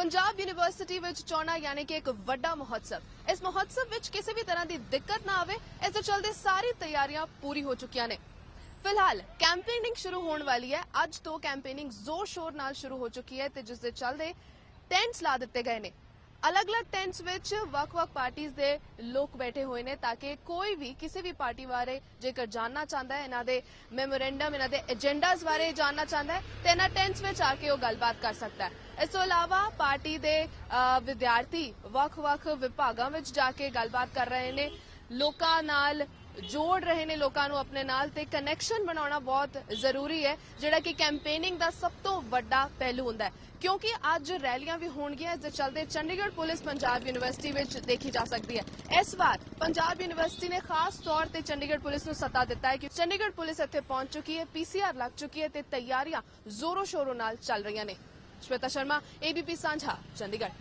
Punjab university ਵਿੱਚ ਚੋਣਾਂ ਯਾਨੀ ਕਿ ਇੱਕ ਵੱਡਾ ਮਹੋਤਸਵ। ਇਸ ਮਹੋਤਸਵ ਵਿੱਚ ਕਿਸੇ ਵੀ ਤਰ੍ਹਾਂ ਦੀ ਦਿੱਕਤ ਨਾ ਆਵੇ, ਇਸ ਦੇ ਚਲਦੇ ਸਾਰੀ ਤਿਆਰੀਆਂ ਪੂਰੀ ਹੋ ਚੁੱਕੀਆਂ ਨੇ। ਫਿਲਹਾਲ ਕੈਂਪੇਨਿੰਗ ਸ਼ੁਰੂ ਹੋਣ ਵਾਲੀ ਹੈ। ਅੱਜ ਤੋਂ ਕੈਂਪੇਨਿੰਗ ਜ਼ੋਰ ਸ਼ੋਰ ਨਾਲ ਸ਼ੁਰੂ ਹੋ ਚੁੱਕੀ ਹੈ ਤੇ ਜਿਸ ਦੇ ਚਲਦੇ ਟੈਂਟਸ ਲਾ ਦਿੱਤੇ ਗਏ ਨੇ। ਅਲੱਗ-ਅਲੱਗ ਟੈਂਟਸ ਵਿੱਚ ਵੱਖ-ਵੱਖ ਪਾਰਟੀਆਂ ਦੇ ਲੋਕ ਬੈਠੇ ਹੋਏ ਨੇ ਤਾਂ ਕਿ ਕੋਈ ਵੀ ਕਿਸੇ ਵੀ ਪਾਰਟੀ ਬਾਰੇ ਜੇਕਰ ਜਾਨਣਾ ਚਾਹੁੰਦਾ ਹੈ, ਇਹਨਾਂ ਦੇ ਮੈਮੋਰੈਂਡਮ, ਇਹਨਾਂ ਦੇ ਏਜੰਡਾਸ ਬਾਰੇ ਜਾਨਣਾ ਚਾਹੁੰਦਾ ਹੈ ਤੇ ਇਹਨਾਂ ਟੈਂਟਸ ਵਿੱਚ ਆ ਕੇ ਉਹ ਗੱਲਬਾਤ ਕਰ ਸਕਦਾ ਹੈ। ਇਸ ਤੋਂ ਇਲਾਵਾ ਪਾਰਟੀ ਦੇ ਵਿਦਿਆਰਥੀ ਵੱਖ-ਵੱਖ ਵਿਭਾਗਾਂ ਵਿੱਚ ਜਾ ਕੇ ਗੱਲਬਾਤ ਕਰ ਰਹੇ ਨੇ। ਲੋਕਾਂ ਨਾਲ ਜੋੜ ਰਹੇ ਨੇ ਲੋਕਾਂ ਨੂੰ ਆਪਣੇ ਨਾਲ ਤੇ ਕਨੈਕਸ਼ਨ ਬਣਾਉਣਾ ਬਹੁਤ ਜ਼ਰੂਰੀ ਹੈ, ਜਿਹੜਾ ਕਿ ਕੈਂਪੇਨਿੰਗ ਦਾ ਸਭ ਤੋਂ ਵੱਡਾ ਪਹਿਲੂ ਹੁੰਦਾ ਹੈ। ਕਿਉਂਕਿ ਅੱਜ ਰੈਲੀਆਂ ਵੀ ਹੋਣਗੀਆਂ, ਇਸ ਦੇ ਚੱਲਦੇ ਚੰਡੀਗੜ੍ਹ ਪੁਲਿਸ ਪੰਜਾਬ ਯੂਨੀਵਰਸਿਟੀ ਵਿੱਚ ਦੇਖੀ ਜਾ ਸਕਦੀ ਹੈ। ਇਸ ਵਾਰ ਪੰਜਾਬ ਯੂਨੀਵਰਸਿਟੀ ਨੇ ਖਾਸ ਤੌਰ ਤੇ ਚੰਡੀਗੜ੍ਹ ਪੁਲਿਸ ਨੂੰ ਸੱਤਾ ਦਿੱਤਾ ਹੈ ਕਿ ਚੰਡੀਗੜ੍ਹ ਪੁਲਿਸ ਇੱਥੇ ਪਹੁੰਚ ਚੁੱਕੀ ਹੈ ਪੀਸੀਆਰ ਲੱਗ ਚੁੱਕੀ ਹੈ ਤੇ ਤਿਆਰੀਆਂ ਜ਼ੋਰੋ ਸ਼ੋਰੋ ਨਾਲ ਚੱਲ ਰਹੀਆਂ ਨੇ। ਸ਼ਵੇਤਾ ਸ਼ਰਮਾ ਏਬੀਪੀ ਸਾਂਝਾ, ਚੰਡੀਗੜ੍ਹ।